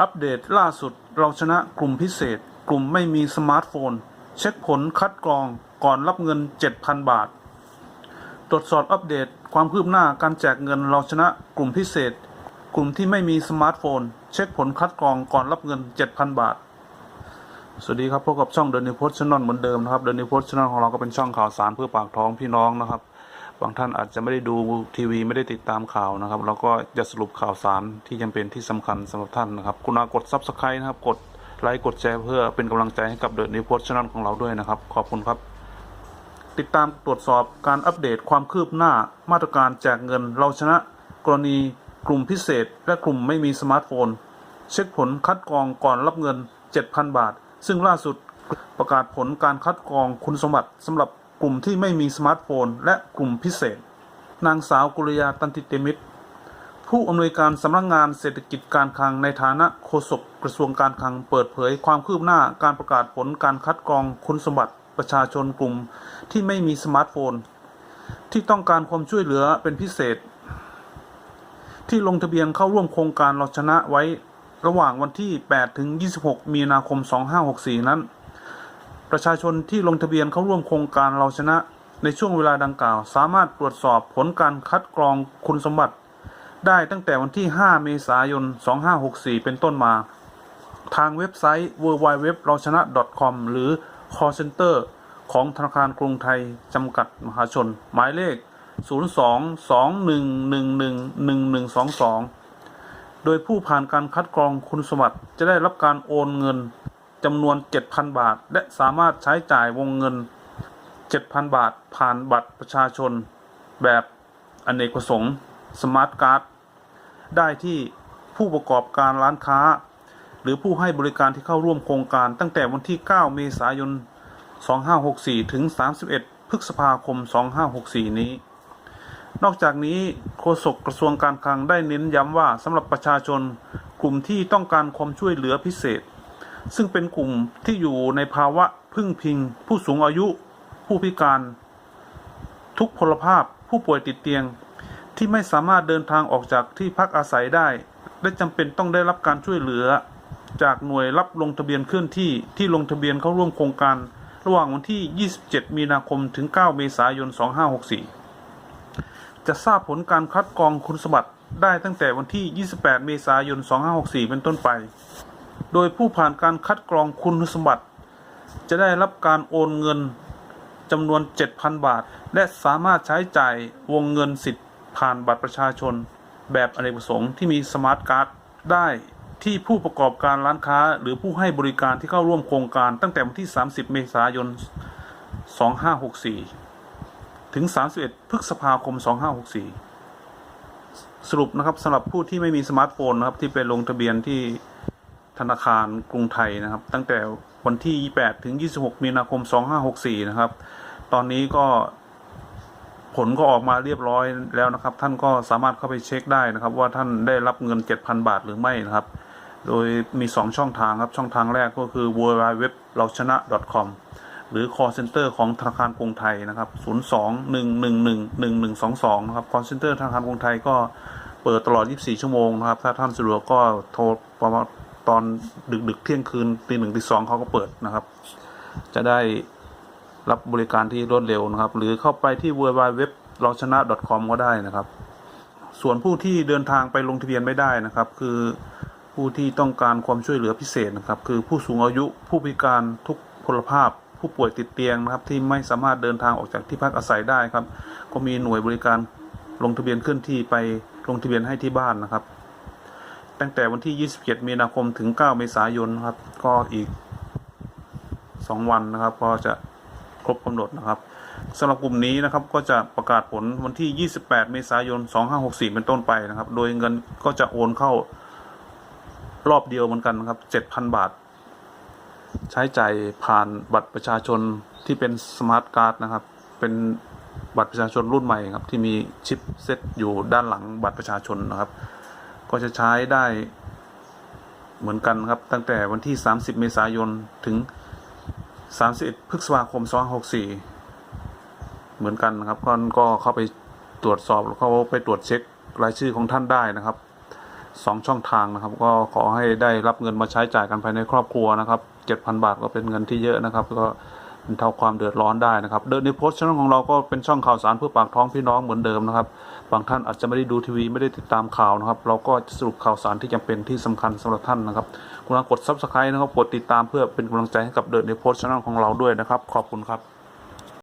อัปเดตล่าสุดเราชนะกลุ่มพิเศษ กลุ่มไม่มีสมาร์ทโฟน เช็คผลคัดกรองก่อนรับเงิน 7,000 บาท ตรวจสอบอัปเดตความคืบหน้าการแจกเงินเราชนะกลุ่มพิเศษ กลุ่มที่ไม่มีสมาร์ทโฟน เช็คผลคัดกรองก่อนรับเงิน 7,000 บาท สวัสดีครับพบกับช่องเดนิวโพสชั่นนเหมือนเดิมนะครับเดนิวโพสชั่นนของเราก็เป็นช่องข่าวสารเพื่อปากท้องพี่น้องนะครับ บางท่านอาจจะไม่ได้ดูทีวีไม่ได้ติดตามข่าวนะครับ เราก็จะสรุปข่าวสารที่จำเป็นที่สำคัญสำหรับท่านนะครับคุณากดซับสไครต์นะครับ กดไลค์กดแชร์เพื่อเป็นกำลังใจให้กับเดนิวโพสชั่นนของเราด้วยนะครับ ขอบคุณครับ ติดตามตรวจสอบการอัปเดตความคืบหน้ามาตรการแจกเงินเราชนะ กรณีกลุ่มพิเศษ และกลุ่มไม่มีสมาร์ทโฟน เช็คผลคัดกรองก่อนรับเงิน 7,000 บาท ซึ่งล่าสุดประกาศผลการคัดกรองคุณสมบัติสำหรับ กลุ่มที่ไม่มีสมาร์ทโฟน และกลุ่มพิเศษ นางสาวกุลยาตันติเตมิตร ผู้อำนวยการสำนักงานเศรษฐกิจการคลังในฐานะโฆษกกระทรวงการคลังเปิดเผยความคืบหน้าการประกาศผลการคัดกรองคุณสมบัติประชาชนกลุ่มที่ไม่มีสมาร์ทโฟน ที่ต้องการความช่วยเหลือเป็นพิเศษ ที่ลงทะเบียนเข้าร่วมโครงการเราชนะไว้ระหว่างวันที่ 8 ถึง 26 มีนาคม 2564 นั้น ประชาชนที่ลงทะเบียนเข้าร่วมโครงการเราชนะในช่วงเวลาดังกล่าว สามารถตรวจสอบผลการคัดกรองคุณสมบัติ ได้ตั้งแต่วันที่ 5 เมษายน 2564 เป็นต้นมา ทางเว็บไซต์ www เราชนะ .com หรือ call center ของธนาคารกรุงไทย จำกัดมหาชน หมายเลข 02-2111-1122 โดยผู้ผ่านการคัดกรองคุณสมบัติจะได้รับการโอนเงิน จำนวน 7,000 บาท และสามารถใช้จ่ายวงเงิน 7,000 บาท ผ่านบัตรประชาชน แบบอเนกประสงค์สมาร์ทการ์ดได้ที่ผู้ประกอบการร้านค้า หรือผู้ให้บริการที่เข้าร่วมโครงการตั้งแต่วันที่ 9 เมษายน 2564 ถึง 31 พฤษภาคม 2564 นี้ นอกจากนี้โฆษกกระทรวงการคลังได้เน้นย้ำว่าสำหรับประชาชนกลุ่มที่ต้องการความช่วยเหลือพิเศษ ซึ่งเป็นกลุ่มที่อยู่ในภาวะพึ่งพิง ผู้สูงอายุ ผู้พิการ ทุกพลภาพผู้ป่วยติดเตียง ที่ไม่สามารถเดินทางออกจากที่พักอาศัยได้ และจำเป็นต้องได้รับการช่วยเหลือ จากหน่วยรับลงทะเบียนเคลื่อนที่ที่ลงทะเบียนเข้าร่วมโครงการ ระหว่างวันที่ 27 มีนาคมถึง 9 เมษายน 2564 จะทราบผลการคัดกรองคุณสมบัติได้ตั้งแต่วันที่ 28 เมษายน 2564 เป็นต้นไป โดยผู้ผ่านการคัดกรองคุณสมบัติ จะได้รับการโอนเงินจำนวน 7,000 บาท และสามารถใช้จ่ายวงเงินสิทธิ์ผ่านบัตรประชาชน แบบอเนกประสงค์ที่มีสมาร์ทการ์ดได้ที่ผู้ประกอบการร้านค้าหรือผู้ให้บริการที่เข้าร่วมโครงการตั้งแต่วันที่ 30 เมษายน 2564 ถึง 31 พฤษภาคม 2564 สรุปนะครับสำหรับผู้ที่ไม่มีสมาร์ทโฟนนะครับที่ไปลงทะเบียนที่ ธนาคารกรุงไทยนะครับ ตั้งแต่วันที่ 28 ถึง 26 มีนาคม 2564 นะครับ ตอนนี้ก็ผลก็ออกมาเรียบร้อยแล้วนะครับ ท่านก็สามารถเข้าไปเช็คได้นะครับ ว่าท่านได้รับเงิน 7,000 บาทหรือไม่นะครับ โดยมี 2 ช่องทางครับ ช่องทางแรกก็คือ w w w เราชนะ .com หรือ call center ของธนาคารกรุงไทยนะครับ 02-111-1122 นะครับ call center ธนาคารกรุงไทยก็เปิดตลอด 24 ชั่วโมงนะครับ ถ้าท่านสะดวกก็โทรประมาณ ตอนดึกๆเที่ยงคืนตีหนึ่งตีสองเขาก็เปิดนะครับ จะได้รับบริการที่รวดเร็วนะครับ หรือเข้าไปที่ w w w เราชนะ .com ก็ได้นะครับ ส่วนผู้ที่เดินทางไปลงทะเบียนไม่ได้นะครับ คือผู้ที่ต้องการความช่วยเหลือพิเศษนะครับ คือผู้สูงอายุผู้พิการทุกพลภาพ ผู้ป่วยติดเตียงนะครับ ที่ไม่สามารถเดินทางออกจากที่พักอาศัยได้ครับ ก็มีหน่วยบริการลงทะเบียนเคลื่อนที่ไปลงทะเบียนให้ที่บ้านนะครับ ตั้งแต่วันที่ 27 มีนาคมถึง 9 เมษายนครับ ก็อีก 2 วันนะครับ ก็จะครบกำหนดนะครับสำหรับกลุ่มนี้นะครับก็จะประกาศผลวันที่ 28 เมษายน 2564 เป็นต้นไปนะครับ โดยเงินก็จะโอนเข้ารอบเดียวเหมือนกันนะครับ 7,000 บาท ใช้จ่ายผ่านบัตรประชาชนที่เป็นสมาร์ทการ์ดนะครับ เป็นบัตรประชาชนรุ่นใหม่ครับ ที่มีชิปเซตอยู่ด้านหลังบัตรประชาชนนะครับ ก็จะใช้ได้เหมือนกันครับ ตั้งแต่วันที่ 30 เมษายนถึง 31 พฤษภาคม 2564 เหมือนกันนะครับก็ก็เข้าไปตรวจสอบแล้วเข้าไปตรวจเช็ครายชื่อของท่านได้นะครับสองช่องทางนะครับ ก็ขอให้ได้รับเงินมาใช้จ่ายกันภายในครอบครัวนะครับเจ็ดพันบาทก็เป็นเงินที่เยอะนะครับ ก็ บรรเทาความเดือดร้อนได้นะครับเดินในโพสต์ช่องของเราก็เป็นช่องข่าวสารเพื่อปากท้องพี่น้องเหมือนเดิมนะครับบางท่านอาจจะไม่ได้ดูทีวีไม่ได้ติดตามข่าวนะครับ เราก็จะสรุปข่าวสารที่จำเป็นที่สำคัญสำหรับท่านนะครับคุณกดซับสไครต์นะครับกดติดตามเพื่อเป็นกำลังใจให้กับเดินในโพสต์ช่องของเราด้วยนะครับ ขอบคุณครับ